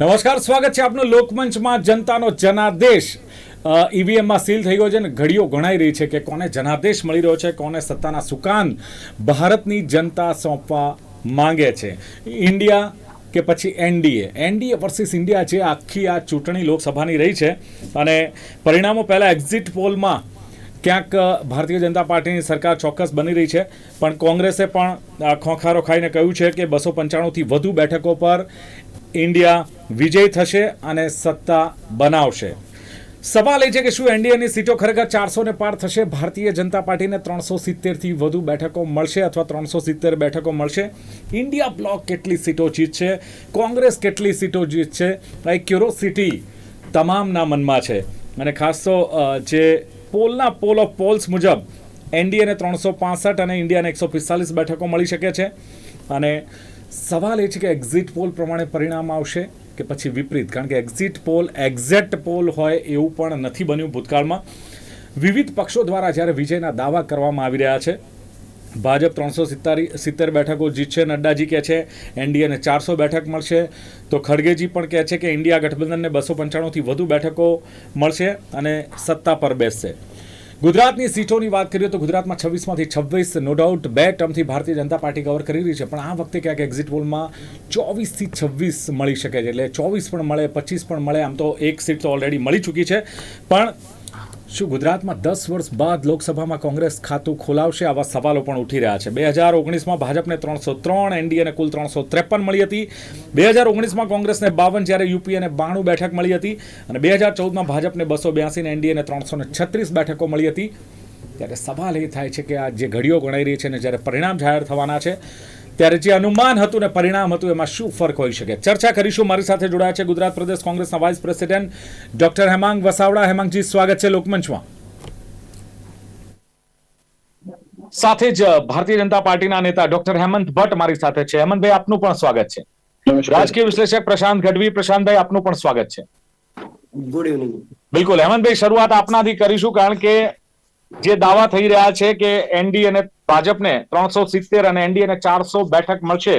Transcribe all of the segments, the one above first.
નમસ્કાર, સ્વાગત છે આપનું લોકમંચમાં જનતાનો જનાદેશ. ઈવીએમમાં સીલ થઈ ગયો છે અને ઘડીઓ ગણાઈ રહી છે કે કોને જનાદેશ મળી રહ્યો છે, કોને સત્તાના સુકાન ભારતની જનતા સોંપવા માંગે છે. ઇન્ડિયા કે પછી એનડીએ? એનડીએ વર્સિસ ઇન્ડિયા જે આખી આ ચૂંટણી લોકસભાની રહી છે અને પરિણામો પહેલાં એક્ઝિટ પોલમાં ક્યાંક ભારતીય જનતા પાર્ટીની સરકાર ચોક્કસ બની રહી છે, પણ કોંગ્રેસે પણ ખોખારો ખાઈને કહ્યું છે કે બસો પંચાણુંથી વધુ બેઠકો પર ઇન્ડિયા વિજય થશે અને સત્તા બનાવશે. સવાલ એ છે કે શું એનડીએની સીટો ખરેખર ચારસો ને પાર થશે? ભારતીય જનતા પાર્ટીને ત્રણસો સિત્તેરથી વધુ બેઠકો મળશે અથવા ત્રણસો સિત્તેર બેઠકો મળશે. ઇન્ડિયા બ્લોક કેટલી સીટો જીતશે? કોંગ્રેસ કેટલી સીટો જીતશે? આ ક્યુરોસિટી તમામના મનમાં છે. અને ખાસ તો જે પોલના પોલ ઓફ પોલ્સ મુજબ એનડીએને ત્રણસો પાસઠ અને ઇન્ડિયાને એકસો પિસ્તાલીસ બેઠકો મળી શકે છે. અને સવાલ એ છે કે એક્ઝિટ પોલ પ્રમાણે પરિણામ આવશે કે પછી વિપરીત? કારણ કે એક્ઝિટ પોલ એક્ઝેક્ટ પોલ હોય એવું પણ નથી બન્યું ભૂતકાળમાં. વિવિધ પક્ષો દ્વારા જ્યારે વિજયના દાવા કરવામાં આવી રહ્યા છે, ભાજપ ત્રણસો સિત્તારી, સિત્તેર બેઠકો જીતશે, નડ્ડાજી કહે છે એનડીએને ચારસો બેઠક મળશે. તો ખડગેજી પણ કહે છે કે ઇન્ડિયા ગઠબંધનને બસો પંચાણુંથી વધુ બેઠકો મળશે અને સત્તા પર બેસશે. ગુજરાતની સીટોની વાત કરીએ તો ગુજરાતમાં છવ્વીસમાંથી છવ્વીસ નો ડાઉટ બે ટર્મથી ભારતીય જનતા પાર્ટી કવર કરી રહી છે. પણ આ વખતે ક્યાંક એક્ઝિટ પોલમાં ચોવીસથી છવ્વીસ મળી શકે છે. એટલે ચોવીસ પણ મળે, પચીસ પણ મળે, આમ તો એક સીટ તો ઓલરેડી મળી ચૂકી છે. પણ શું ગુજરાતમાં દસ વર્ષ બાદ લોકસભામાં કોંગ્રેસ ખાતું ખોલાવશે આવા સવાલો પણ ઉઠી રહ્યા છે. બે હજાર ઓગણીસમાં ભાજપને ત્રણસો ત્રણ એનડીએને કુલ ત્રણસો ત્રેપન મળી હતી. બે હજાર ઓગણીસમાં કોંગ્રેસને બાવન જ્યારે યુપીએને બાણું બેઠક મળી હતી અને બે હજાર ચૌદમાં ભાજપને બસો બ્યાસીને એનડીએને ત્રણસો ને છત્રીસ બેઠકો મળી હતી. ત્યારે સવાલ એ થાય છે કે આ જે ઘડીઓ ગણાઈ રહી છે ને જ્યારે પરિણામ જાહેર થવાના છે ત્યારે જે અનુમાન હતું ને પરિણામ હતું એમાં શું ફરક હોઈ શકે? ચર્ચા કરીશું. મારી સાથે જોડાયા છે ગુજરાત પ્રદેશ કોંગ્રેસના vice president doctor Hemang Vasavada. Hemangji સ્વાગત છે લોકમંચમાં. સાથે જ ભારતીય જનતા પાર્ટીના નેતા ડોક્ટર હેમંત ભટ્ટ મારી સાથે છે. હેમંતભાઈ આપનું પણ સ્વાગત છે. રાજકીય વિશ્લેષક પ્રશાંત ગઢવી. પ્રશાંતભાઈ આપનું પણ સ્વાગત છે. Good evening. બિલકુલ. હેમંતભાઈ શરૂઆત આપનાથી કરીશું કારણ કે જે દાવા થઈ રહ્યા છે કે એનડી અને ભાજપને ત્રણસો સિત્તેર અને એનડી અને ચારસો બેઠક મળશે.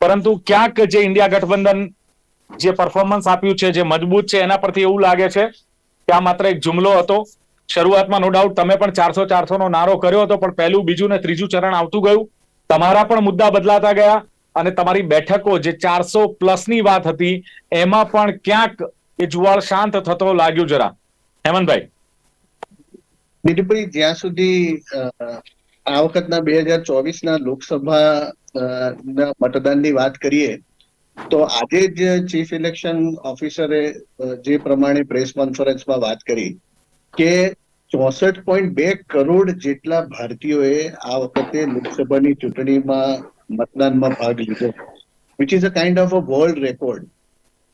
પરંતુ ક્યાંક જે ઇન્ડિયા ગઠબંધન જે પરફોર્મન્સ આપ્યું છે, જે મજબૂત છે, એના પરથી એવું લાગે છે કે આ માત્ર એક જુમલો હતો. શરૂઆતમાં નો ડાઉટ તમે પણ ચારસો ચારસો નો નારો કર્યો હતો, પણ પહેલું, બીજું ને ત્રીજું ચરણ આવતું ગયું. તમારા પણ મુદ્દા બદલાતા ગયા અને તમારી બેઠકો જે ચારસો પ્લસની વાત હતી, એમાં પણ ક્યાંક એ જુવાળ શાંત થતો લાગ્યું જરા. હેમંતભાઈ. દિલીપભાઈ, જ્યાં સુધી આ વખતના બે હજાર ચોવીસ ના લોકસભા મતદાનની વાત કરીએ, તો આજે જ ચીફ ઇલેક્શન ઓફિસરે જે પ્રમાણે પ્રેસ કોન્ફરન્સમાં વાત કરી કે ચોસઠ પોઈન્ટ બે કરોડ જેટલા ભારતીયોએ આ વખતે લોકસભાની ચૂંટણીમાં મતદાનમાં ભાગ લીધો. Which is a kind of a world record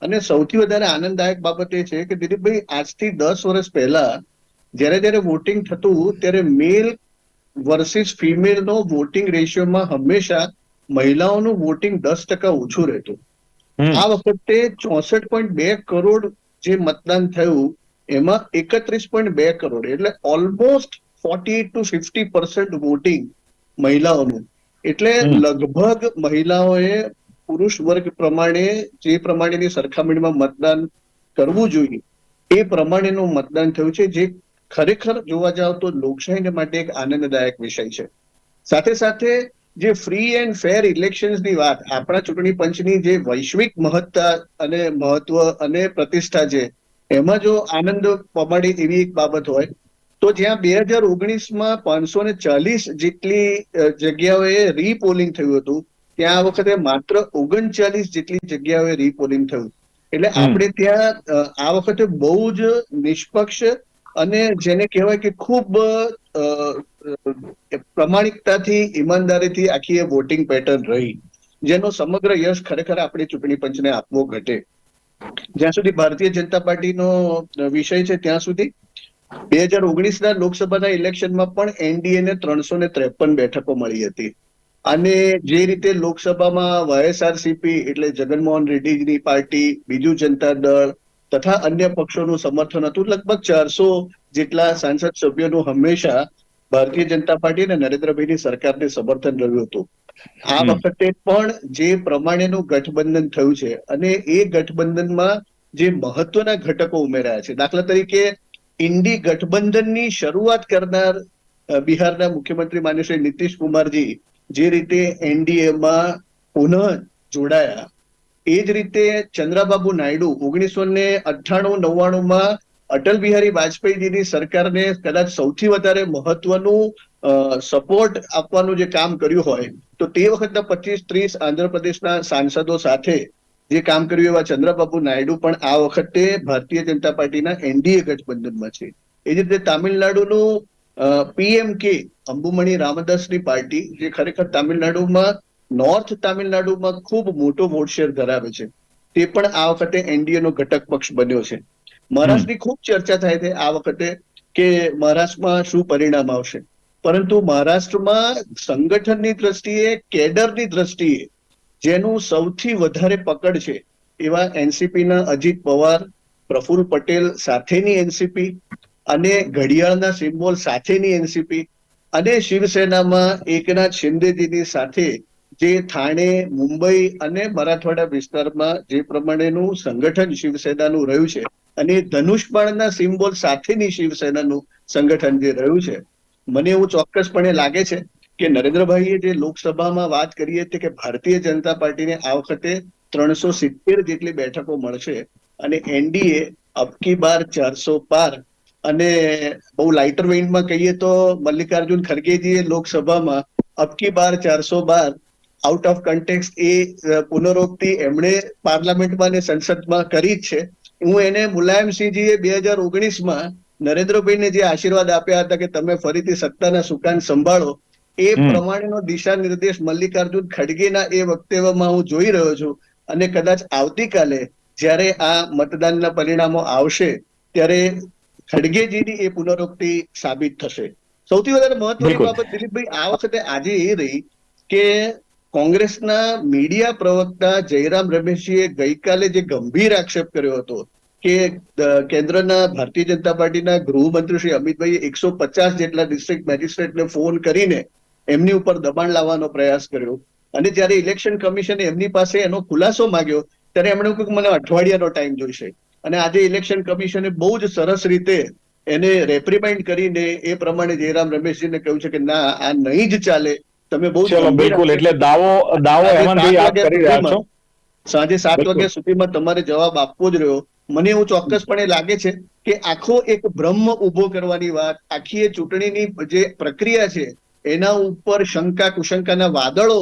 અને સૌથી વધારે આનંદદાયક બાબત એ છે કે દિલીપભાઈ, આજથી દસ વર્ષ પહેલા જ્યારે જ્યારે વોટિંગ થતું ત્યારે મેલ વર્સિસ ફિમેલ નો વોટિંગ રેશિયોમાં હંમેશા મહિલાઓનું વોટિંગ દસ ટકા ઓછું રહેતું. આ વખતે ચોસઠ પોઈન્ટ બે કરોડ જે મતદાન થયું એમાં એકત્રીસ પોઈન્ટ બે કરોડ એટલે almost forty to fifty percent voting મહિલાઓનું. એટલે લગભગ મહિલાઓએ પુરુષ વર્ગ પ્રમાણે જે પ્રમાણેની સરખામણીમાં મતદાન કરવું જોઈએ એ પ્રમાણેનું મતદાન થયું છે જે ખરેખર જોવા જાવ તો લોકશાહીને માટે એક આનંદદાયક વિષય છે. સાથે સાથે જે ફ્રી એન્ડ ફેર ઇલેક્શન્સની વાત આપણા ચૂંટણી પંચની જે વૈશ્વિક મહત્તા અને મહત્વ અને પ્રતિષ્ઠા છે એમાં જો આનંદ પમાડે એવી એક બાબત હોય તો જ્યાં બે હજાર ઓગણીસમાં પાંચસો ને ચાલીસ જેટલી જગ્યાઓએ રીપોલિંગ થયું હતું ત્યાં આ વખતે માત્ર ઓગણચાલીસ જેટલી જગ્યાઓએ રીપોલિંગ થયું. એટલે આપણે ત્યાં આ વખતે બહુ જ નિષ્પક્ષ અને જેને કહેવાય કે ખૂબ પ્રમાણિકતાથી, ઈમાનદારીથી આખી એ વોટિંગ પેટર્ન રહી. જેનો સમગ્ર યશ ખરેખર આપણે ચૂંટણી પંચને આપવો ઘટે. જ્યાં સુધી ભારતીય જનતા પાર્ટીનો વિષય છે, ત્યાં સુધી બે હજાર ઓગણીસના લોકસભાના ઇલેક્શનમાં પણ એનડીએ ને ત્રણસો ને ત્રેપન બેઠકો મળી હતી. અને જે રીતે લોકસભામાં વાયએસઆરસીપી એટલે જગનમોહન રેડ્ડીની પાર્ટી, બીજુ જનતા દળ તથા અન્ય પક્ષોનું સમર્થન હતું. લગભગ ચારસો જેટલા સાંસદ સભ્યોનું હંમેશા ભારતીય જનતા પાર્ટી અને નરેન્દ્રભાઈની સરકારને સમર્થન રહ્યું હતું. આ વખતે પણ જે પ્રમાણેનું ગઠબંધન થયું છે અને એ ગઠબંધનમાં જે મહત્વના ઘટકો ઉમેરાયા છે. દાખલા તરીકે ઇન્ડી ગઠબંધનની શરૂઆત કરનાર બિહારના મુખ્યમંત્રી માન્ય શ્રી નીતિશ કુમારજી જે રીતે એનડીએમાં પુનઃ જોડાયા એ જ રીતે ચંદ્રાબાબુ નાયડુ ઓગણીસો ને અઠ્ઠાણું નવ્વાણું માં અટલ બિહારી વાજપેયીજીની સરકારને કદાચ સૌથી વધારે મહત્વનું સપોર્ટ આપવાનું જે કામ કર્યું હોય, તો તે વખતના પચીસ, ત્રીસ આંધ્રપ્રદેશના સાંસદો સાથે જે કામ કર્યું એવા ચંદ્રબાબુ નાયડુ પણ આ વખતે ભારતીય જનતા પાર્ટીના એનડીએ ગઠબંધનમાં છે. એ જ રીતે તામિલનાડુનું પીએમ કે અંબુમણી રામદાસની પાર્ટી, જે ખરેખર તામિલનાડુમાં નોર્થ તામિલનાડુમાં ખૂબ મોટો વોટ શેર ધરાવે છે. તે પણ આ વખતે એનડીએ નો ઘટક પક્ષ બન્યો છે. મહારાષ્ટ્રની ખૂબ ચર્ચા થાય છે આ વખતે કે મહારાષ્ટ્રમાં શું પરિણામ આવશે. પરંતુ મહારાષ્ટ્રમાં સંગઠનની દ્રષ્ટિએ, કેડરની દ્રષ્ટિએ જેનું સૌથી વધારે પકડ છે એવા એનસીપીના અજીત પવાર, પ્રફુલ પટેલ સાથેની એનસીપી અને ઘડિયાળના સિમ્બોલ સાથેની એનસીપી અને શિવસેનામાં એકનાથ શિંદેજીની સાથે જે થાણે, મુંબઈ અને મરાઠવાડા વિસ્તારમાં જે પ્રમાણેનું સંગઠન શિવસેનાનું રહ્યું છે અને ધનુષબાણના સિમ્બોલ સાથેની શિવસેનાનું સંગઠન જે રહ્યું છે, મને એવું ચોક્કસપણે લાગે છે કે નરેન્દ્રભાઈએ જે લોકસભામાં વાત કરી હતી કે ભારતીય જનતા પાર્ટીને આ વખતે ત્રણસો સિત્તેર જેટલી બેઠકો મળશે અને એનડીએ અબકી બાર ચારસો પાર અને બહુ લાઇટર વેઇનમાં કહીએ તો મલ્લિકાર્જુન ખડગેજીએ લોકસભામાં અબકી બાર ચારસો બાર આઉટ ઓફ કન્ટેક્સ એ પુનરોક્તિ એમણે પાર્લામેન્ટમાં અને સંસદમાં કરી જ છે હું એને મુલાયમસિંહજીએ બે હજાર ઓગણીસમાં નરેન્દ્રભાઈને જે આશીર્વાદ આપ્યા હતા કે તમે ફરીથી સત્તાના સુકાન સંભાળો એ. પ્રમાણેનો દિશા નિર્દેશ મલ્લિકાર્જુન ખડગેના એ વક્તવ્યમાં હું જોઈ રહ્યો છું અને કદાચ આવતીકાલે જ્યારે આ મતદાનના પરિણામો આવશે ત્યારે ખડગેજીની એ પુનરોક્તિ સાબિત થશે સૌથી વધારે મહત્વની. બાબત દિલીપભાઈ આ વખતે આજે એ રહી કે કોંગ્રેસના મીડિયા પ્રવક્તા જયરામ રમેશજીએ ગઈકાલે જે ગંભીર આક્ષેપ કર્યો હતો કે કેન્દ્રના ભારતીય જનતા પાર્ટીના ગૃહમંત્રી શ્રી અમિતભાઈએ એકસો પચાસ જેટલા ડિસ્ટ્રિક્ટ મેજિસ્ટ્રેટને ફોન કરીને એમની ઉપર દબાણ લાવવાનો પ્રયાસ કર્યો. અને જ્યારે ઇલેક્શન કમિશને એમની પાસે એનો ખુલાસો માંગ્યો, ત્યારે એમણે કહ્યું મને અઠવાડિયાનો ટાઈમ જોઈશે. અને આજે ઇલેક્શન કમિશને બહુ જ સરસ રીતે એને રેપ્રિમાઇન્ડ કરીને એ પ્રમાણે જયરામ રમેશજીને કહ્યું છે કે ના, આ નહીં જ ચાલે. તમે બહુ ચલો બિલકુલ એટલે દાવો દાવો હેમંતભાઈ આપ કરી રહ્યા છો. સાંજે સાત વાગ્યા સુધીમાં તમારે જવાબ આપવો જ રહ્યો. મને એવું ચોક્કસપણે લાગે છે કે આખો એક બ્રહ્મ ઊભો કરવાની વાત આખી એ ચૂંટણીની જે પ્રક્રિયા છે એના ઉપર શંકા કુશંકાના વાદળો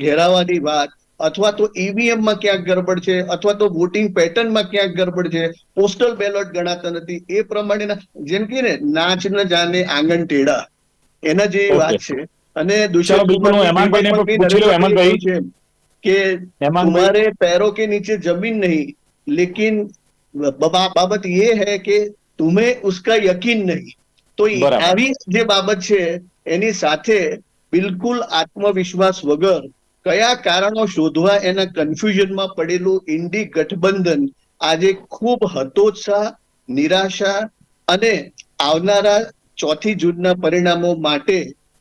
ઘેરાવાની વાત અથવા તો ઈવીએમમાં ક્યાંક ગરબડ છે અથવા તો વોટિંગ પેટર્નમાં ક્યાંક ગરબડ છે પોસ્ટલ બેલોટ ગણાતા નથી. એ પ્રમાણેના જેમ કે ને નાચ ન જાને આંગણ ટેડા એના જે વાત છે. અને ચલો, દુષ્યંત બિલકુલ, હું હેમાંગભાઈને પણ પૂછી લઉં, હેમાંગભાઈ. છે કે હેમાંગભાઈ तुम्हारे पैरों के नीचे जमीन नहीं लेकिन बा- बाबत ये है कि तुम्हें उसका यकीन नहीं તો ઈ બરાબર. આવી જે બાબત છે એની સાથે બિલકુલ આત્મવિશ્વાસ વગર કયા કારણો શોધવા એના કન્ફ્યુઝનમાં પડેલું ઇન્ડી ગઠબંધન આજે ખૂબ હતોત્સાહ નિરાશા અને આવનારા ચોથી જૂનના પરિણામો માટે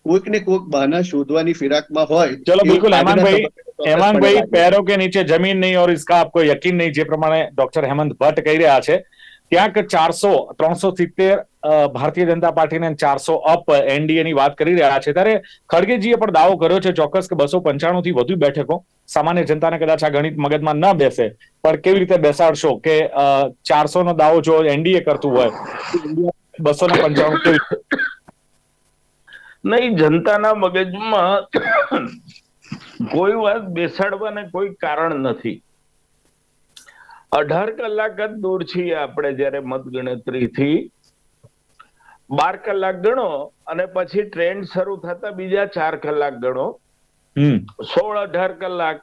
કોઈક ને કોઈક બહાના શોધવાની ફિરાકમાં હોય ચલો, એવું બિલકુલ, આજના હેમાંગભાઈ, તબક્કે ચોક્કસપણે હેમાંગભાઈ લાગે છે. पैरों के नीचे जमीन नहीं और इसका आपको यकीन नहीं જે પ્રમાણે ડોક્ટર હેમંત ભટ્ટ કહી રહ્યા છે ક્યાંક ચારસો ત્રણસો સિત્તેર ભારતીય જનતા પાર્ટીને ચારસો અપ એનડીએ ની વાત કરી રહ્યા છે ત્યારે ખડગેજીએ પણ દાવો કર્યો છે ચોક્કસ કે બસો પંચાણું થી વધુ બેઠકો સામાન્ય જનતાને કદાચ આ ગણિત મગજમાં ન બેસે પણ કેવી રીતે બેસાડશો કે ચારસો નો દાવો જો એનડીએ કરતું હોય બસો ને પંચાણું કેવી રીતે? નહીં જનતાના મગજમાં કોઈ વાત બેસાડવાને કોઈ કારણ નથી. અઢાર કલાક જ દૂર છીએ આપણે જયારે મતગણતરીથી. બાર કલાક ગણો અને પછી ટ્રેન શરૂ થતા બીજા ચાર કલાક ગણો. સોળ અઢાર કલાક.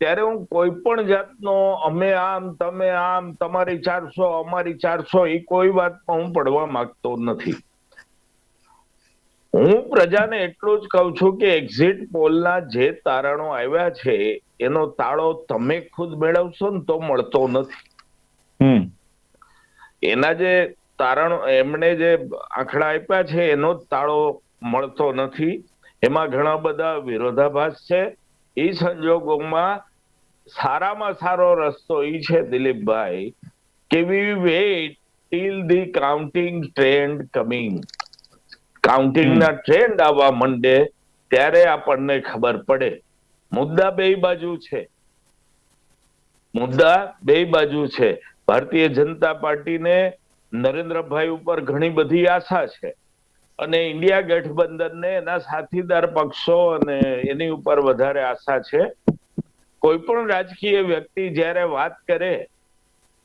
ત્યારે હું કોઈ પણ જાતનો અમે આમ તમે આમ તમારી ચારસો અમારી ચારસો એ કોઈ વાતમાં હું પડવા માંગતો નથી. હું પ્રજાને એટલું જ કહું છું કે એક્ઝિટ પોલના જે તારણો આવ્યા છે એનો તાળો તમે ખુદ મેળવશો ને તો મળતો નથી. એના જે તારણ એમણે જે આંકડા આપ્યા છે એનો તાળો મળતો નથી. એમાં ઘણા બધા વિરોધાભાસ છે. એ સંજોગોમાં સારામાં સારો રસ્તો એ છે દિલીપભાઈ કે we wait till the counting trend coming counting ના ટ્રેન્ડ આવવા માંડે ત્યારે આપણને ખબર પડે. મુદ્દા બે બાજુ છે. મુદ્દા બે બાજુ છે. ભારતીય જનતા પાર્ટીને નરેન્દ્રભાઈ ઉપર ઘણી બધી આશા છે. અને ઇન્ડિયા ગઠબંધનને એના સાથીદાર પક્ષો અને એની ઉપર વધારે આશા છે. કોઈ પણ રાજકીય વ્યક્તિ જ્યારે વાત કરે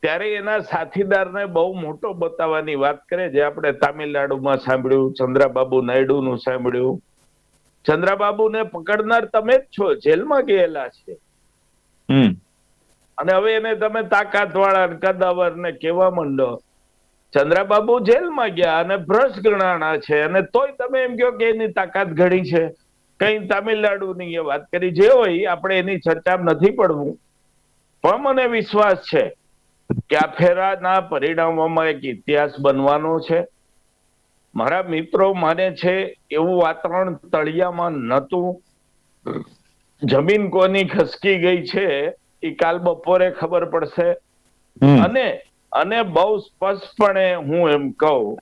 ત્યારે એના સાથીદારને બહુ મોટો બતાવવાની વાત કરે જે આપણે તામિલનાડુમાં સાંભળ્યું ચંદ્રાબાબુ નાયડુનું સાંભળ્યું. ચંદ્રાબાબુને પકડનાર તમે જ છો જેલમાં ગયેલા છે. હમ. અને હવે એને તમે તાકાત વાળા કદાવર ને કેવા માંડો. ચંદ્રાબાબુ જેલમાં ગયા અને ભ્રષ્ટ ગણાણા છે અને તોય તમે એમ કહો કે એની તાકાત ઘણી છે. કઈ તામિલનાડુની એ વાત કરી જે હોય આપણે એની ચર્ચા નથી પડવું. પણ મને વિશ્વાસ છે કે પરિણામોમાં એક ઇતિહાસ બનવાનો છે. મારા મિત્રો માને છે એવું વાતાવરણ તળિયામાં નહોતું. જમીન કોની ખસકી ગઈ છે એ કાલ બપોરે ખબર પડશે. અને અને બહુ સ્પષ્ટપણે હું એમ કહું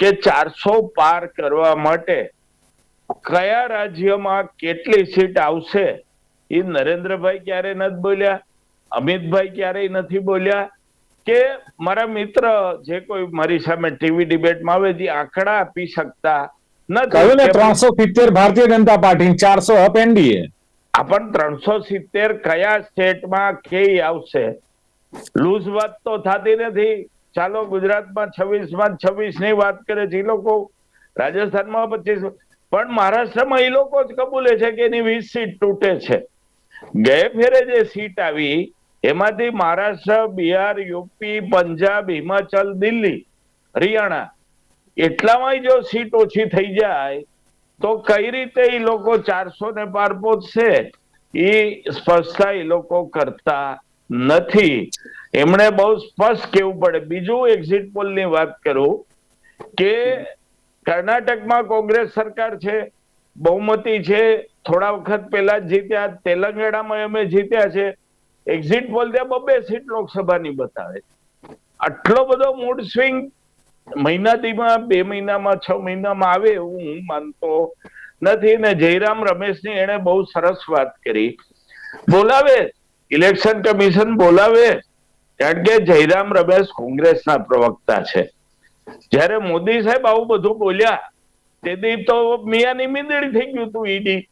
કે ચારસો પાર કરવા માટે કયા રાજ્યમાં કેટલી સીટ આવશે એ નરેન્દ્રભાઈ ક્યારે નથી બોલ્યા? અમિતભાઈ ક્યારેય નથી બોલ્યા? કે મારા મિત્ર જે કોઈ મારી સામે ટીવી ડિબેટમાં આવે જે આંકડા આપી શકતા નથી. ને ત્રણસો સિત્તેર ભારતીય જનતા પાર્ટી ચારસો અપ એનડીએ. આપણ ત્રણસો સિત્તેર કયા સ્ટેટમાં કઈ આવશે? લૂઝ વાત તો થતી નથી. ચાલો ગુજરાતમાં છવ્વીસમાં છવ્વીસની વાત કરે છે એ લોકો. રાજસ્થાનમાં પચીસ. પણ મહારાષ્ટ્રમાં એ લોકો જ કબૂલે છે કે એની વીસ સીટ તૂટે છે. ગયે ફેરે જે સીટ આવી એમાંથી મહારાષ્ટ્ર, બિહાર, યુપી, પંજાબ, હિમાચલ, દિલ્હી, હરિયાણા એટલામાં જો સીટ ઓછી થઈ જાય તો કઈ રીતે એ લોકો ચારસો ને પાર પહોંચશે એ સ્પષ્ટતા એ લોકો કરતા નથી. એમણે બહુ સ્પષ્ટ કેવું પડે. બીજું એક્ઝિટ પોલની વાત કરું કે કર્ણાટકમાં કોંગ્રેસ સરકાર છે, બહુમતી છે, થોડા વખત પહેલા જ જીત્યા, તેલંગાણામાં અમે જીત્યા છે એક્ઝિટ પોલ ત્યાં બબે સીટ લોકસભાની બતાવે. આટલો બધો મૂડ સ્વિંગ મહિનાથીમાં બે મહિનામાં, છ મહિનામાં આવે એવું હું માનતો નથી. ને જયરામ રમેશની એને બહુ સરસ વાત કરી. બોલાવે. ઇલેક્શન કમિશન બોલાવે. કારણ કે જયરામ રમેશ કોંગ્રેસના પ્રવક્તા છે. જ્યારે મોદી સાહેબ આવું બધું બોલ્યા તેથી તો મિયાની મીંદડી થઈ ગયું તું ઈડી.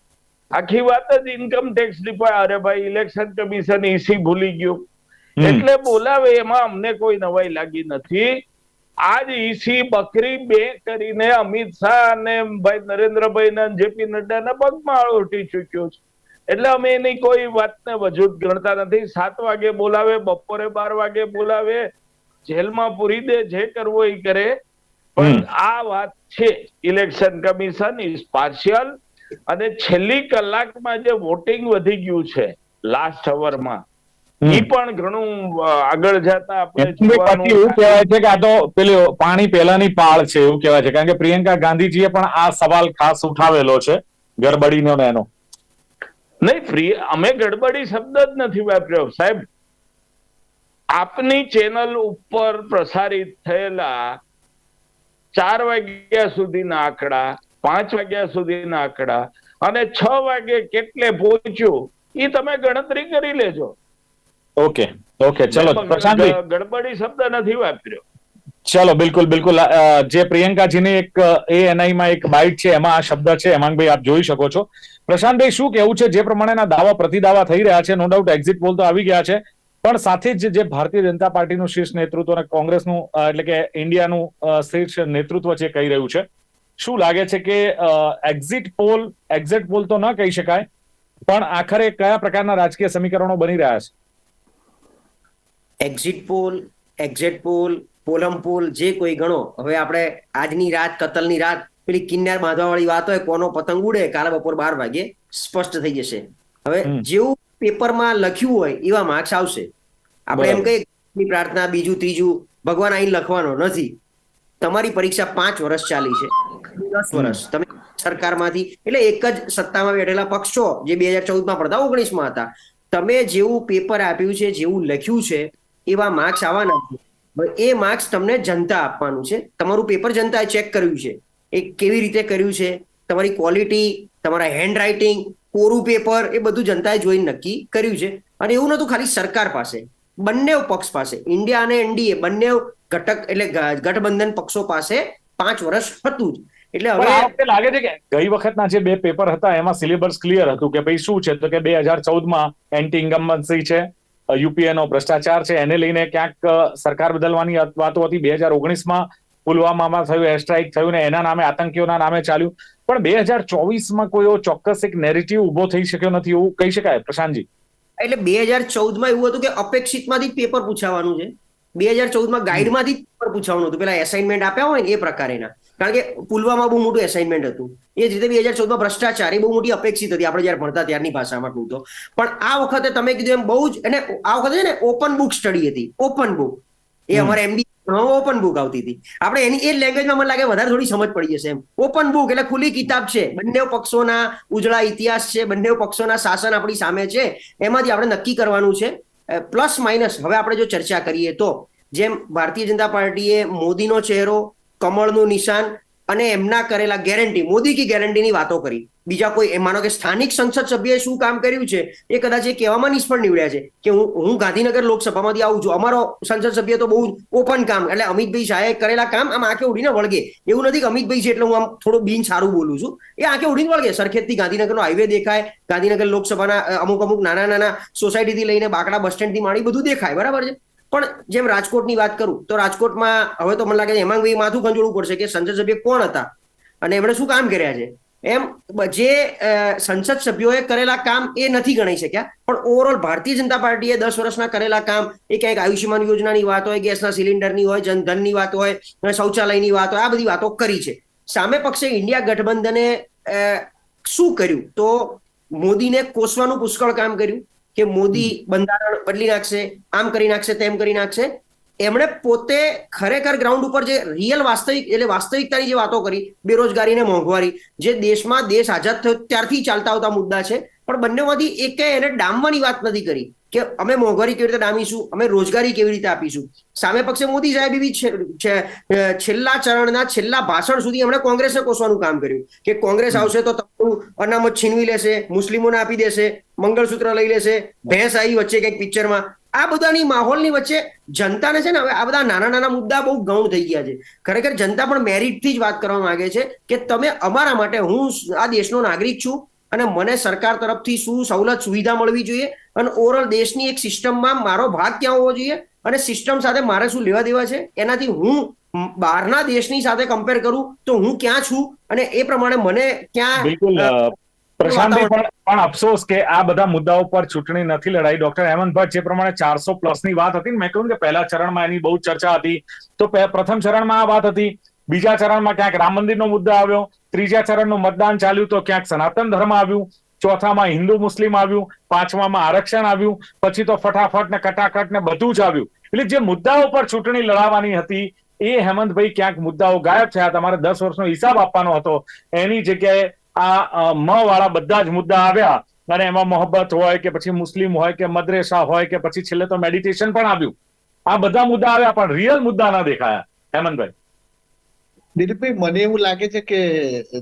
આખી વાત જ ઇન્કમ ટેક્સ ડિપાર્ટ અરે ભાઈ ઇલેક્શન કમિશન ઈસી ભૂલી ગયું. એટલે બોલાવે એમાં અમને કોઈ નવાઈ લાગી નથી. આજ ઈસી બકરી બે કરીને અમિત શાહ અને ભાઈ નરેન્દ્રભાઈ ના જેપી નડ્ડાના પગમાં ઉઠી ચુક્યો છે. એટલે અમે એની કોઈ વાતને વજૂદ ગણતા નથી. સાત વાગે બોલાવે બપોરે બાર વાગે બોલાવે. જેલમાં પૂરી દે જે કરવો એ કરે. પણ આ વાત છે. ઇલેક્શન કમિશન ઇઝ પાર્શિયલ અને છેલ્લી કલાકમાં જે વોટિંગ વધી ગયું છે લાસ્ટ અવરમાં એ પણ ઘણું આગળ જતા આપણે એવું કહેવાય છે કે આ તો પેલી પાણી પહેલાની પાળ છે એવું કહેવાય છે. કારણ કે પ્રિયંકા ગાંધીજીએ પણ આ સવાલ ખાસ ઉઠાવેલો છે ગરબડીનો ને એનો. નહીં ફ્રી અમે ગડબડી શબ્દ જ નથી વાપર્યો. સાહેબ આપની ચેનલ ઉપર પ્રસારિત થયેલા ચાર વાગ્યા સુધીના આંકડા પાંચ વાગ્યા સુધીના આંકડા અને છ વાગે કેટલે પહોંચ્યું એ તમે ગણતરી કરી લેજો. ઓકે ઓકે ચલો ગડબડી શબ્દ નથી વાપર્યો. ચલો બિલકુલ બિલકુલ જે પ્રિયંકાજીની એક એ એનઆઈમાં એક બાઇટ છે એમાં આ શબ્દ છે હેમાંગભાઈ આપ જોઈ શકો છો. પ્રશાંતભાઈ શું કેવું છે? જે પ્રમાણેના દાવા પ્રતિદાવા થઈ રહ્યા છે નો ડાઉટ એક્ઝિટ પોલ તો આવી ગયા છે. પણ સાથે જ જે ભારતીય જનતા પાર્ટીનું શીર્ષ નેતૃત્વ અને કોંગ્રેસનું એટલે કે ઇન્ડિયાનું શીર્ષ નેતૃત્વ છે કહી રહ્યું છે. શું લાગે છે કે એક્ઝિટ પોલ એક્ઝિટ પોલ તો ન કહી શકાય પણ આખરે કયા પ્રકારના રાજકીય સમીકરણો બની રહ્યા છે? એક્ઝિટ પોલ એક્ઝેટ પોલ પોલમ પોલ જે કોઈ ગણો. હવે આપણે આજની રાત કતલની રાત પેલી કિન્નાર બાંધવા વાળી વાત હોય કોનો પતંગ ઉડે કાલે બપોર બાર વાગે સ્પષ્ટ થઈ જશે. હવે જેવું પેપરમાં લખ્યું હોય એવા માર્ક્સ આવશે. આપણે એમ કહીએ પ્રાર્થના બીજું ત્રીજું ભગવાન અહીં લખવાનો નથી. તમારી પરીક્ષા પાંચ વર્ષ ચાલી છે. દસ વર્ષ. તમે સરકારમાંથી એટલે એક જ સત્તામાં બેઠેલા પક્ષો જે બે હજાર ચૌદમાં પડતા ઓગણીસમાં હતા તમે જેવું પેપર આપ્યું છે જેવું લખ્યું છે એવા માર્ક્સ આવવાના છે. એ માર્ક્સ તમને જનતા આપવાનું છે. તમારું પેપર જનતાએ ચેક કર્યું છે. એ કેવી રીતે કર્યું છે? તમારી ક્વોલિટી તમારા હેન્ડ રાઇટિંગ કોરું પેપર એ બધું જનતાએ જોઈને નક્કી કર્યું છે. અને એવું નતું ખાલી સરકાર પાસે. બંને પક્ષ પાસે. ઇન્ડિયા અને એનડીએ બંને ઘટક એટલે ગઠબંધન પક્ષો પાસે પાંચ વર્ષ હતું જ. એટલે હવે લાગે છે કે ગઈ વખતના જે બે પેપર હતા એમાં સિલેબસ ક્લિયર હતું કે ભાઈ શું છે? તો કે બે હજાર ચૌદમાં એન્ટી ઇન્કમ્બન્સી છે યુપીએ નો ભ્રષ્ટાચાર છે એને લઈને ક્યાંક સરકાર બદલવાની વાતો હતી. બે હજાર ઓગણીસમાં પુલવામામાં થયું એર સ્ટ્રાઇક થયું ને એના નામે આતંકીઓના નામે ચાલ્યું. પણ બે હજાર ચોવીસમાં કોઈ એવો ચોક્કસ એક નેરેટિવ ઊભો થઈ શક્યો નથી એવું કહી શકાય? પ્રશાંતજી. એટલે બે હજાર ચૌદમાં એવું હતું કે અપેક્ષિતમાંથી જ પેપર પૂછાવાનું છે. બે હજાર ચૌદમાં ગાઈડમાંથી જ પેપર પૂછાવાનું હતું. પેલા એસાઇનમેન્ટ આપ્યા હોય ને એ પ્રકારેના. કારણ કે પુલવામા બહુ મોટું એસાઇનમેન્ટ હતું. એ જ રીતે બે હજાર ચૌદમાં ભ્રષ્ટાચાર એ બહુ મોટી અપેક્ષિત હતી આપણે જયારે ભણતા ત્યારની ભાષામાં કહું તો. પણ આ વખતે તમે કીધું એમ બહુ જ અને આ વખતે છે ને ઓપન બુક સ્ટડી હતી. ઓપન બુક એ અમારે એમબી ઓપન બુક આવતી હતી. આપણે એની એ લેંગ્વેજમાં મને લાગે વધારે થોડી સમજ પડી જશે એમ. ઓપન બુક એટલે ખુલ્લી કિતાબ છે. બંને પક્ષોના ઉજળા ઇતિહાસ છે બંને પક્ષોના શાસન આપણી સામે છે. એમાંથી આપણે નક્કી કરવાનું છે. પ્લસ માઇનસ હવે આપણે જો ચર્ચા કરીએ તો જેમ ભારતીય જનતા પાર્ટીએ મોદીનો ચહેરો કમળનું નિશાન અને એમના કરેલા ગેરંટી મોદી કી ગેરંટીની વાતો કરી. બીજા કોઈ માનો કે સ્થાનિક સંસદ સભ્યએ શું કામ કર્યું છે, એ કદાચ એ કહેવામાં નિષ્ફળ નીવડ્યા છે કે હું હું ગાંધીનગર લોકસભામાંથી આવું છું. અમારો સંસદ સભ્ય તો બહુ ઓપન કામ, એટલે અમિતભાઈ શાહે કરેલા કામ આમ આંખે ઉડીને વળગે. એવું નથી કે અમિતભાઈ છે એટલે હું આમ થોડું બિન સારું બોલું છું. એ આંખે ઉડીને વળગે. સરખેજથી ગાંધીનગરનો હાઈવે દેખાય, ગાંધીનગર લોકસભાના અમુક અમુક નાના નાના સોસાયટીથી લઈને બાકડા બસ સ્ટેન્ડથી માંડી બધું દેખાય. બરાબર છે? પણ જેમ રાજકોટની વાત કરું, તો રાજકોટમાં હવે તો મને લાગે છે હેમાંગભાઈ માથું ખંજોળવું પડશે કે સંસદ સભ્ય કોણ હતા? અને એમણે શું કામ કર્યા છે? એમ જે સંસદ સભ્યોએ કરેલા કામ એ નથી ગણાઈ શક્યા. પણ ઓવરઓલ ભારતીય જનતા પાર્ટીએ દસ વર્ષના કરેલા કામ, એ ક્યાંક આયુષ્યમાન યોજનાની વાત હોય, ગેસના સિલિન્ડરની હોય જનધનની વાત હોય શૌચાલયની વાત હોય, આ બધી વાતો કરી છે. સામે પક્ષે ઇન્ડિયા ગઠબંધને શું કર્યું? તો મોદીને કોસવાનું પુષ્કળ કામ કર્યું. કે મોદી બંધારણ બદલી નાખશે, આમ કરી નાખશે, તેમ કરી નાખશે. એમણે પોતે ખરેખર ગ્રાઉન્ડ ઉપર જે રિયલ વાસ્તવિક, એટલે વાસ્તવિકતાની જે વાતો કરી બેરોજગારી ને મોંઘવારી, જે દેશમાં દેશ આઝાદ થયો ત્યારથી ચાલતા આવતા મુદ્દા છે પણ બંનેમાંથી એકે એને ડામવાની વાત નથી કરી કે અમે મોંઘવારી કેવી રીતે ડામીશું, અમે રોજગારી કેવી રીતે આપીશું. સામે પક્ષે મોદી સાહેબ એવી છેલ્લા ચરણના છેલ્લા ભાષણ સુધી એમણે કોંગ્રેસને કોસવાનું કામ કર્યું. કે કોંગ્રેસ આવશે તો તમારું અનામત છીનવી લેશે, મુસ્લિમોને આપી દેશે, મંગળસૂત્ર લઈ લેશે, ભેંસ આવી વચ્ચે કંઈક પિક્ચરમાં. આ બધાની માહોલની વચ્ચે જનતાને છે ને હવે આ બધા નાના નાના મુદ્દા બહુ ગૌણ થઈ ગયા છે. ખરેખર જનતા પણ મેરિટથી જ વાત કરવા માંગે છે કે તમે અમારા માટે હું આ દેશનો નાગરિક છું અને મને સરકાર તરફથી શું સવલત સુવિધા મળવી જોઈએ? અને ઓવરઓલ દેશની એક સિસ્ટમમાં મારો ભાગ ક્યાં હોવો જોઈએ? અને સિસ્ટમ સાથે મારે શું લેવા દેવા છે? એનાથી હું બહારના દેશની સાથે કમ્પેર કરું તો હું ક્યાં છું? અને એ પ્રમાણે મને ક્યાં બિલકુલ પ્રશાંતભાઈ પણ પણ અફસોસ કે આ બધા મુદ્દાઓ પર ચૂંટણી નથી લડાઈ. ડોક્ટર હેમંત ભટ્ટ જે પ્રમાણે ચારસો પ્લસની વાત હતી મેં કહ્યું કે પહેલા ચરણમાં એની બહુ ચર્ચા હતી. તો પ્રથમ ચરણમાં આ વાત હતી. બીજા ચરણમાં ક્યાંક રામ મંદિરનો મુદ્દો આવ્યો, ત્રીજા ચરણનું મતદાન ચાલ્યું તો ક્યાંક સનાતન ધર્મ આવ્યું, ચોથામાં હિન્દુ મુસ્લિમ આવ્યું, પાંચમામાં આરક્ષણ આવ્યું, પછી તો ફટાફટ ને કટાકટ ને બધું જ આવ્યું. એટલે જે મુદ્દાઓ પર ચૂંટણી લડાવવાની હતી, એ હેમંતભાઈ ક્યાંક મુદ્દાઓ ગાયબ થયા. તમારે દસ વર્ષનો હિસાબ આપવાનો હતો. એની જગ્યાએ આ મ વાળા બધા જ મુદ્દા આવ્યા. અને એમાં મોહબ્બત હોય કે પછી મુસ્લિમ હોય કે મદ્રેસા હોય કે પછી છેલ્લે તો મેડિટેશન પણ આવ્યું. આ બધા મુદ્દા આવ્યા, પણ રિયલ મુદ્દા ના દેખાયા, હેમંતભાઈ. દિલીપભાઈ મને એવું લાગે છે કે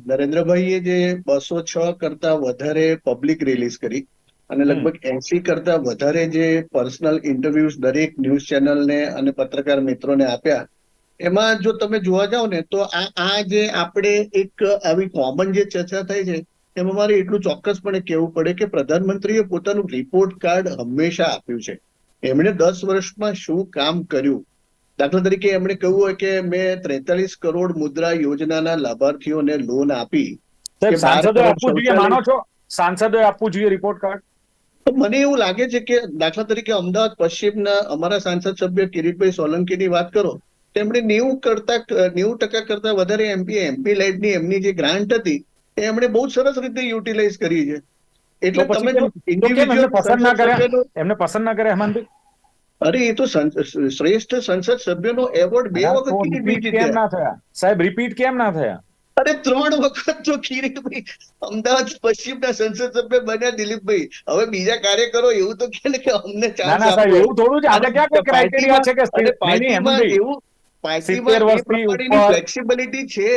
નરેન્દ્રભાઈએ જે બસો છ કરતા વધારે પબ્લિક રિલીઝ કરી અને લગભગ એસી કરતા વધારે જે પર્સનલ ઇન્ટરવ્યુઝ દરેક ન્યૂઝ ચેનલને અને પત્રકાર મિત્રોને આપ્યા એમાં જો તમે જોવા જાઓ ને તો આ આ જે આપણે એક આવી કોમન જે ચર્ચા થઈ છે એમાં મારે એટલું ચોક્કસપણે કહેવું પડે કે પ્રધાનમંત્રીએ પોતાનું રિપોર્ટ કાર્ડ હંમેશા આપ્યું છે. એમણે દસ વર્ષમાં શું કામ કર્યું? દાખલા તરીકે એમણે કહ્યું હોય કે મેં ત્રેતાલીસ કરોડ મુદ્રા યોજનાના લાભાર્થીઓને લોન આપી સાંસદોએ આપવું જોઈએ માનો છો? સાંસદોએ આપવું જોઈએ રિપોર્ટ કાર્ડ મને એવું લાગે છે કે દાખલા તરીકે અમદાવાદ પશ્ચિમના અમારા સાંસદ સભ્ય કિરીટભાઈ સોલંકીની વાત કરો તેમણે નેવું કરતા નેવું ટકા કરતા વધારે એમપી એમપી લાઇટની એમની જે ગ્રાન્ટ હતી એ એમણે બહુ સરસ રીતે યુટિલાઇઝ કરી છે. એટલે તમે એમને પસંદ ના કર્યા? એમને પસંદ ના કરે હેમંતભાઈ? અરે એ તો શ્રેષ્ઠ સંસદ સભ્યનો એવોર્ડ બે વખત કિરીટભાઈ જીત્યા ના થયા? સાહેબ રિપીટ કેમ ના થયા? અરે ત્રણ વખત તો કિરીટભાઈ અમદાવાદ પશ્ચિમના સંસદ સભ્ય બન્યા દિલીપભાઈ. હવે બીજા કાર્યકરો એવું તો કે કે અમને ચાન્સ સાહેબ એવું થોડું છે આજે ક્યાં કોઈ ક્રાઇટેરિયા છે કે પાર્ટીમાં એવું પાર્ટીમાં 70 એ વર્ષથી ઉપર ફ્લેક્સિબિલિટી છે.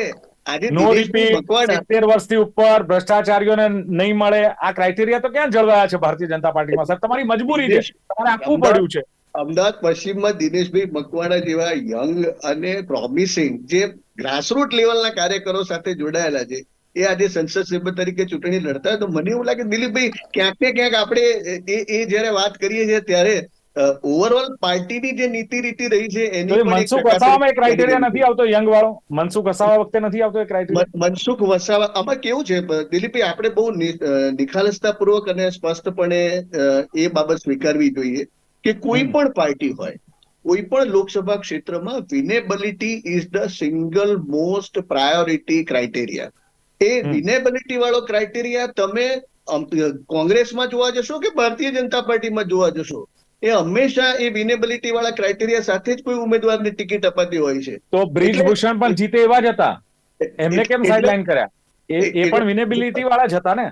આજે નો રિપીટ સિત્તેર વર્ષથી ઉપર ભ્રષ્ટાચારીઓને નહીં મળે. આ ક્રાઇટેરિયા તો ક્યાં જળવાયા છે ભારતીય જનતા પાર્ટીમાં? સર તમારી મજબૂરી છે. તમારે આપવું પડ્યું છે. અમદાવાદ પશ્ચિમમાં દિનેશભાઈ મકવાણા જેવા યંગ અને પ્રોમિસિંગ જે ગ્રાસરૂટ લેવલના કાર્યકરો સાથે જોડાયેલા છે એ આજે સંસદ સભ્ય તરીકે ચૂંટણી લડતા તો મને એવું લાગે દિલીપભાઈ ક્યાંક ને ક્યાંક આપણે એ એ જ્યારે વાત કરીએ છીએ ત્યારે ઓવરઓલ પાર્ટીની જે નીતિ રીતિ રહી છે એની મનસુખ વસાવામાં એ ક્રાઇટેરિયા નથી આવતો યંગ વાળો? મનસુખ વસાવા વખતે નથી આવતો એ ક્રાઇટેરિયા મનસુખ વસાવા આમાં કેવું છે દિલીપભાઈ આપણે બહુ નિખાલસતાપૂર્વક અને સ્પષ્ટપણે એ બાબત સ્વીકારવી જોઈએ. કે કોઈ પણ પાર્ટી હોય કોઈ પણ લોકસભા ક્ષેત્રમાં winnability is the single most priority criteria. A winnability વાળો ક્રાઇટેરિયા તમે કોંગ્રેસમાં જોવા જશો કે ભારતીય જનતા પાર્ટીમાં જોવા જશો? એ હંમેશા એ વિનેબિલિટી વાળા ક્રાઇટેરિયા સાથે જ કોઈ ઉમેદવારને ટિકિટ અપાતી હોય છે. તો બ્રિજભૂષણ પણ જીતે એવા જ હતા. એમને કેમ એટલે- કર્યા? એ પણ વિનેબિલિટી વાળા જ હતા ને?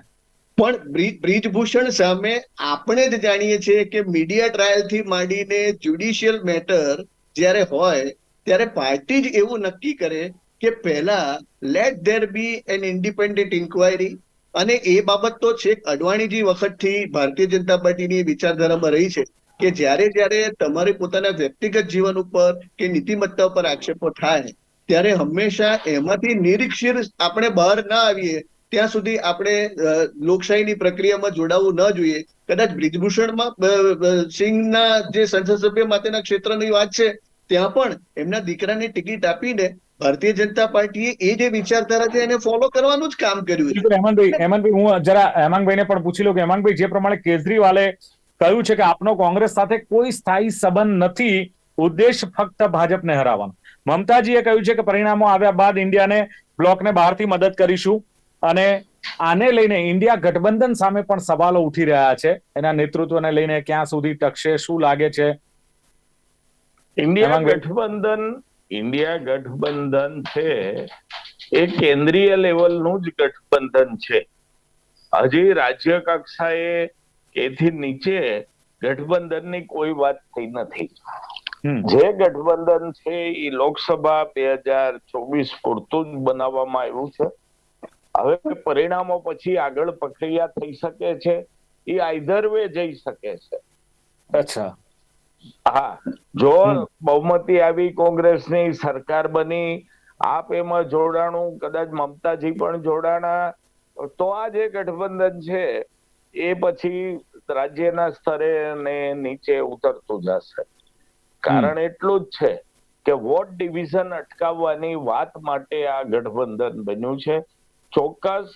પણ બ્રિજભૂષણ સામે આપણે જ જાણીએ છીએ કે મીડિયા ટ્રાયલથી માંડીને જ્યુડિશિયલ મેટર જ્યારે હોય, ત્યારે પાર્ટી જ એવું નક્કી કરે કે પહેલા let there be an independent inquiry અને એ બાબત તો છેક અડવાણીજી વખતથી ભારતીય જનતા પાર્ટીની વિચારધારામાં રહી છે કે જ્યારે જ્યારે તમારે પોતાના વ્યક્તિગત જીવન ઉપર કે નીતિમત્તા ઉપર આક્ષેપો થાય, ત્યારે હંમેશા એમાંથી નિરીક્ષિત આપણે બહાર ના આવીએ ત્યાં સુધી આપણે લોકશાહીની પ્રક્રિયામાં જોડાવું ન જોઈએ. કદાચ બ્રિજભૂષણમાં સિંહના જે સંસદ સભ્ય માટેના ક્ષેત્રની વાત છે, ત્યાં પણ એમના દીકરાને ટિકિટ આપીને ભારતીય જનતા પાર્ટીએ એ જે વિચારધારા છે એને ફોલો કરવાનું જ કામ કર્યું છે. હેમંતભાઈ હેમંતભાઈ, હું જરા હેમાંગભાઈને પણ પૂછી લઉં કે હેમાંગભાઈ જે પ્રમાણે કેજરીવાલે કહ્યું છે કે આપનો કોંગ્રેસ સાથે કોઈ સ્થાયી સંબંધ નથી, ઉદ્દેશ ફક્ત ભાજપને હરાવવાનો. મમતાજીએ કહ્યું છે કે પરિણામો આવ્યા બાદ ઇન્ડિયાને બ્લોકને બહારથી મદદ કરીશું. અને આને લઈને ઇન્ડિયા ગઠબંધન સામે પણ સવાલો ઉઠી રહ્યા છે. એના નેતૃત્વને લઈને ક્યાં સુધી ટકશે શું લાગે છે? ઇન્ડિયા ગઠબંધન ઇન્ડિયા ગઠબંધન છે એ કેન્દ્રીય લેવલનું જ ગઠબંધન છે. હજી રાજ્ય કક્ષાએ એથી નીચે ગઠબંધનની કોઈ વાત થઈ નથી. જે ગઠબંધન છે એ લોકસભા બે હજાર ચોવીસ પૂરતું જ બનાવવામાં આવ્યું છે. હવે પરિણામો પછી આગળ પ્રક્રિયા થઈ શકે છે. એ આઈધર વે જઈ શકે છે. અચ્છા. હા. જો બહુમતી આવી કોંગ્રેસની સરકાર બની આપ એમાં જોડાણું કદાચ મમતાજી પણ જોડાણા તો આ જે ગઠબંધન છે. એ પછી રાજ્યના સ્તરે ને નીચે ઉતરતું જશે. કારણ એટલું જ છે કે વોટ ડિવિઝન અટકાવવાની વાત માટે આ ગઠબંધન બન્યું છે. ચોક્કસ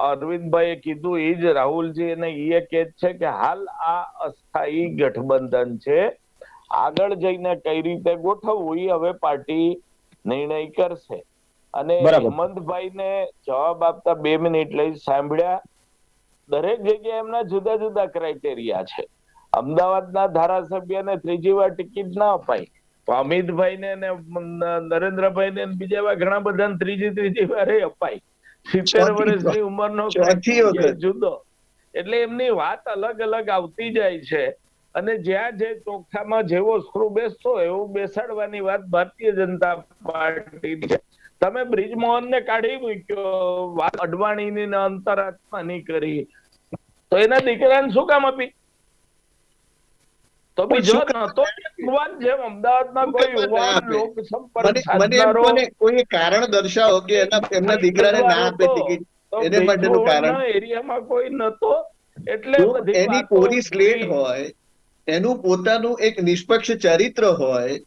અરવિંદભાઈએ કીધું એ જ રાહુલજી અને એ કે છે કે હાલ આ અસ્થાયી ગઠબંધન છે. આગળ જઈને કઈ રીતે ગોઠવવું એ હવે પાર્ટી નિર્ણય કરશે. અને. હેમંતભાઈને જવાબ આપતા બે મિનિટ લઈ સાંભળ્યા દરેક જગ્યાએ એમના જુદા જુદા ક્રાઇટેરિયા છે. અમદાવાદના ધારાસભ્યને ત્રીજી વાર ટિકિટ ના અપાય તો અમિતભાઈને ને નરેન્દ્રભાઈને ને બીજા એવા ઘણા બધાને ત્રીજી ત્રીજી વારે અપાય સિત્તેર વર્ષની ઉંમરનો જુદો. એટલે એમની વાત અલગ અલગ આવતી જાય છે. અને જ્યાં જે ચોખામાં જેવો સ્ક્રૂ બેસતો હોય એવું બેસાડવાની વાત ભારતીય જનતા પાર્ટી છે. તમે બ્રિજમોહન ને કાઢી મૂક્યો વાત અડવાણીની ને અંતરાત્માની કરી. તો એના દીકરાને શું કામ આપી તો શું નતો યુવાન જેમ અમદાવાદમાં કોઈ યુવાન લોક સંપર્ક મને સાધનારો કોઈ કારણ દર્શાવો કે એના એમના દીકરાને ના આપે ટિકિટ એને માટેનું કારણ. એરિયામાં કોઈ નતો. એટલે એની કોરી સ્લેટ હોય એનું પોતાનું એક નિષ્પક્ષ ચરિત્ર હોય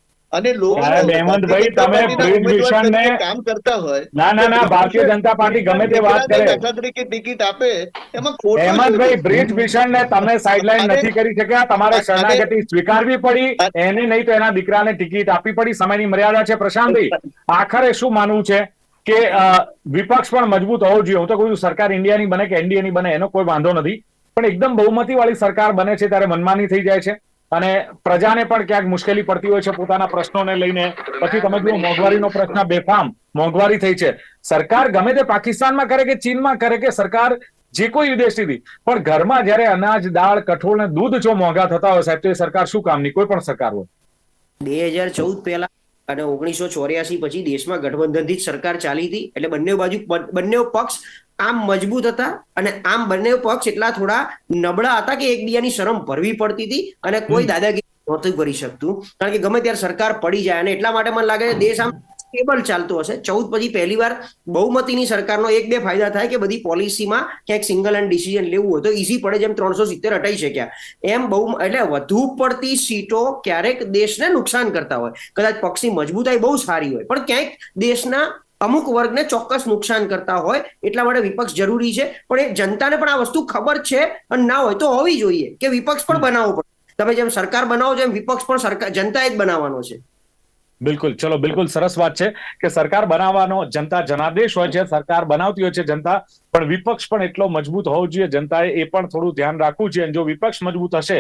અને હેમંતભાઈ, તમે બ્રિજભૂષણને- કામ કરતા હોય ના ના ના ભારતીય જનતા પાર્ટી ગમે તે વાત કરે. તરીકે ટિકિટ આપે એમાં ખોટ હેમંતભાઈ છે? બ્રિજ ભીષણને તમે સાઇડલાઇન નથી કરી શક્યા. તમારે શરણાગતિ સ્વીકારવી પડી એને નહીં તો એના દીકરાને ટિકિટ આપવી પડી. સમયની મર્યાદા છે. પ્રશાંતભાઈ આખરે શું માનવું છે કે વિપક્ષ પણ મજબૂત હોવો જોઈએ? હું તો કહું સરકાર ઇન્ડિયાની બને કે એનડીએની બને એનો કોઈ વાંધો નથી. પણ એકદમ બહુમતી વાળી સરકાર બને છે ત્યારે મનમાની થઈ જાય છે. અને પ્રજાને પણ ક્યાંક મુશ્કેલી પડતી હોય છે પોતાના પ્રશ્નોને લઈને. પછી તમે જુઓ, મોંઘવારીનો પ્રશ્ન બેફામ, મોંઘવારી થઈ છે. સરકાર ગમે તે પાકિસ્તાનમાં કરે કે ચીનમાં કરે કે સરકાર જે કોઈ વિદેશથી, પણ ઘરમાં જ્યારે અનાજ, દાળ, કઠોળ ને દૂધ જો મોંઘા થતા હોય સાહેબ, તો એ સરકાર શું કામની? કોઈ પણ સરકાર હોય. બે હજાર ચૌદ પહેલા અને ઓગણીસો ચોર્યાસી પછી દેશમાં ગઠબંધનથી જ સરકાર ચાલી હતી. એટલે બંને બાજુ બંને પક્ષ આમ મજબૂત હતા અને આમ બંને પક્ષ એટલા થોડા નબળા હતા કે એકબીજાની શરમ ભરવી પડતી હતી અને કોઈ દાદાગીરી નહોતું કરી શકતું. કારણ કે ગમે ત્યારે સરકાર પડી જાય અને એટલા માટે મને લાગે છે દેશ આમ સ્ટેબલ ચાલતો હશે. ચૌદ પછી પહેલી વાર બહુમતીની સરકારનો એક બે ફાયદા થાય કે બધી પોલિસીમાં ક્યાંક સિંગલ એન્ડ ડિસિઝન લેવું હોય તો ઈઝી પડે જેમ ત્રણસો સિત્તેર હટાઈ શક્યા. એમ બહુ એટલે વધુ પડતી સીટો ક્યારેક દેશને નુકસાન કરતા હોય. કદાચ પક્ષની મજબૂતાઈ બહુ સારી હોય. પણ ક્યાંક દેશના અમુક વર્ગને ચોક્કસ નુકસાન કરતા હોય એટલા માટે વિપક્ષ જરૂરી છે. પણ એ જનતાને પણ આ વસ્તુ ખબર છે અને ના હોય તો હોવી જોઈએ કે વિપક્ષ પણ બનાવવો પડે. તમે જેમ સરકાર બનાવો છો એમ વિપક્ષ પણ સરકાર, જનતાએ જ બનાવવાનો છે. બિલકુલ. ચલો, બિલકુલ સરસ વાત છે કે સરકાર બનાવવાનો જનતા જનાદેશ હોય છે, સરકાર બનાવતી હોય છે જનતા, પણ વિપક્ષ પણ એટલો મજબૂત હોવો જોઈએ. જનતાએ એ પણ થોડું ધ્યાન રાખવું જોઈએ જો વિપક્ષ મજબૂત હશે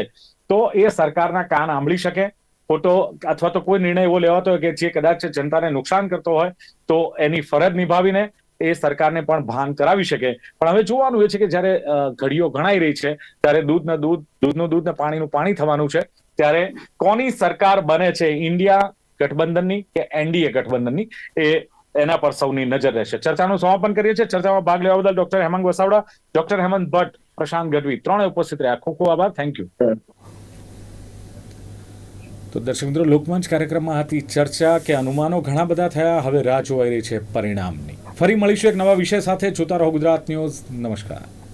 તો એ સરકારના કાન આંબળી શકે. ખોટો અથવા તો કોઈ નિર્ણય એવો લેવાતો હોય કે જે કદાચ જનતાને નુકસાન કરતો હોય, તો એની ફરજ નિભાવીને એ સરકારને પણ ભાન કરાવી શકે. પણ હવે જોવાનું એ છે કે જ્યારે ઘડીઓ ગણાઈ રહી છે, ત્યારે દૂધના દૂધ, દૂધનું દૂધ ને પાણીનું પાણી થવાનું છે, ત્યારે કોની સરકાર બને છે? ઇન્ડિયા ગઠબંધનની કે એનડીએ ગઠબંધનની? એ એના પર સૌની નજર રહેશે. ચર્ચાનું સમાપન કરીએ છીએ. ચર્ચામાં ભાગ લેવા બદલ ડોક્ટર હેમંત વસાવડા ડોક્ટર હેમંત ભટ્ટ, પ્રશાંત ગઢવી ત્રણે ઉપસ્થિત રહ્યા. ખૂબ ખૂબ આભાર. Thank you. તો દર્શક મિત્રો, લોકમંચ કાર્યક્રમમાં હતી ચર્ચા કે અનુમાનો ઘણા બધા થયા, હવે રાહ જોવાઈ રહી છે પરિણામની. ફરી મળીશું એક નવા વિષય સાથે. જોતા રહો ગુજરાત ન્યૂઝ. નમસ્કાર.